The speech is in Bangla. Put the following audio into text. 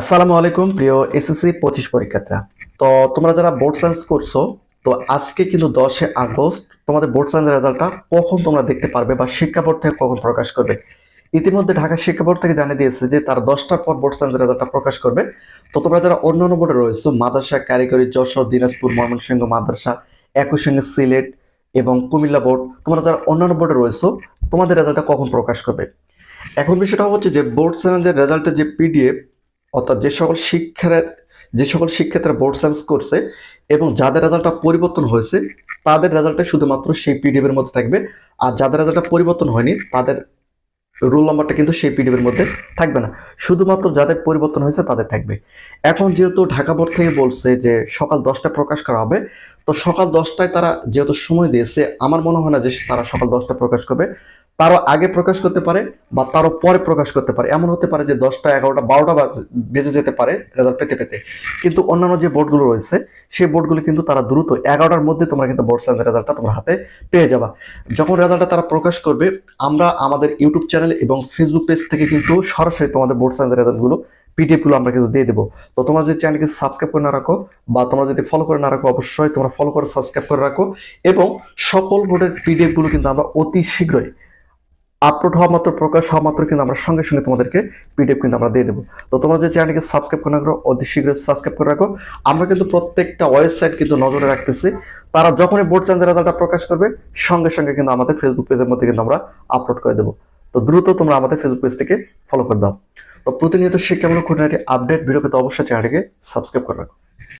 আসসালামু আলাইকুম, প্রিয় এসএসসি পঁচিশ পরীক্ষার্থীরা। তো তোমরা যারা বোর্ড সায়েন্স করছ, তো আজকে কিন্তু দশে আগস্ট, তোমাদের বোর্ড সায়েন্সের রেজাল্টটা কখন তোমরা দেখতে পারবে বা শিক্ষা বোর্ড থেকে কখন প্রকাশ করবে? ইতিমধ্যে ঢাকা শিক্ষা বোর্ড থেকে জানিয়ে দিয়েছে যে তারা দশটার পর বোর্ড সায়েন্সের রেজাল্টটা প্রকাশ করবে। তো তোমরা যারা অন্যান্য বোর্ডে রয়েছো, মাদ্রাসা, কারিগরি, যশোর, দিনাজপুর, ময়মনসিংহ মাদ্রাসা একই সঙ্গে সিলেট এবং কুমিল্লা বোর্ড তোমরা যারা অন্যান্য বোর্ডে রয়েছো, তোমাদের রেজাল্টটা কখন প্রকাশ করবে? এখন বিষয়টা হচ্ছে যে বোর্ড সায়েন্সের রেজাল্টের যে পিডিএফ অর্থাৎ যে সকল শিক্ষার, যে সকল শিক্ষার্থীরা বোর্ড সায়েন্স করছে এবং যাদের রেজাল্টটা পরিবর্তন হয়েছে, তাদের রেজাল্টটা শুধুমাত্র সেই পিডিএফ এর মধ্যে থাকবে। আর যাদের রেজাল্টটা পরিবর্তন হয়নি, তাদের রোল নাম্বারটা কিন্তু সেই পিডিএফ এর মধ্যে থাকবে না। শুধুমাত্র যাদের পরিবর্তন হয়েছে, তাদের থাকবে। এখন যেহেতু ঢাকা বোর্ড থেকে বলছে যে সকাল দশটায় প্রকাশ করা হবে, তো সকাল দশটায় তারা যেহেতু সময় দিয়েছে, আমার মনে হয় না যে তারা সকাল দশটায় প্রকাশ করবে। তারও আগে প্রকাশ করতে পারে বা তারও পরে প্রকাশ করতে পারে। এমন হতে পারে যে দশটা, এগারোটা, বারোটা বাজ- যেতে পারে রেজাল্ট পেতে পেতে। কিন্তু অন্যান্য যে বোর্ডগুলো রয়েছে সেই বোর্ডগুলো কিন্তু তারা দ্রুত এগারোটার মধ্যে তোমরা কিন্তু বোর্ড সায়েন্সের রেজাল্টটা তোমার হাতে পেয়ে যাবা। যখন রেজাল্টটা তারা প্রকাশ করবে, আমরা আমাদের ইউটিউব চ্যানেল এবং ফেসবুক পেজ থেকে কিন্তু সরাসরি তোমাদের বোর্ড সায়েন্সের রেজাল্টগুলো পিডিএফগুলো আমরা কিন্তু দিয়ে দেবো। তো তোমরা যদি চ্যানেলকে সাবস্ক্রাইব করে না রাখো বা তোমরা যদি ফলো করে না রাখো, অবশ্যই তোমরা ফলো করে সাবস্ক্রাইব করে রাখো এবং সকল বোর্ডের পিডিএফগুলো কিন্তু আমরা অতি শীঘ্রই আপলোড হওয়া মাত্র, প্রকাশ হওয়া মাত্র কিন্তু আমরা সঙ্গে সঙ্গে তোমাদেরকে পিডিএফ কিন্তু আমরা দিয়ে দেবো। তো তোমরা যে চ্যানেলকে সাবস্ক্রাইব করে রাখো অতি শীঘ্রই সাবস্ক্রাইব করে রাখো। আমরা কিন্তু প্রত্যেকটা ওয়েবসাইট কিন্তু নজরে রাখতেছি। তারা যখনই বোর্ড চান্সের রেজাল্টটা প্রকাশ করবে, সঙ্গে সঙ্গে কিন্তু আমাদের ফেসবুক পেজের মধ্যে কিন্তু আমরা আপলোড করে দেবো। তো দ্রুত তোমরা আমাদের ফেসবুক পেজটিকে ফলো করে দাও। তো প্রতিনিয়ত শিক্ষামূলক খুঁটিনাটি আপডেট ভিডিও পেতে অবশ্যই চ্যানেলটিকে সাবস্ক্রাইব করে রাখো।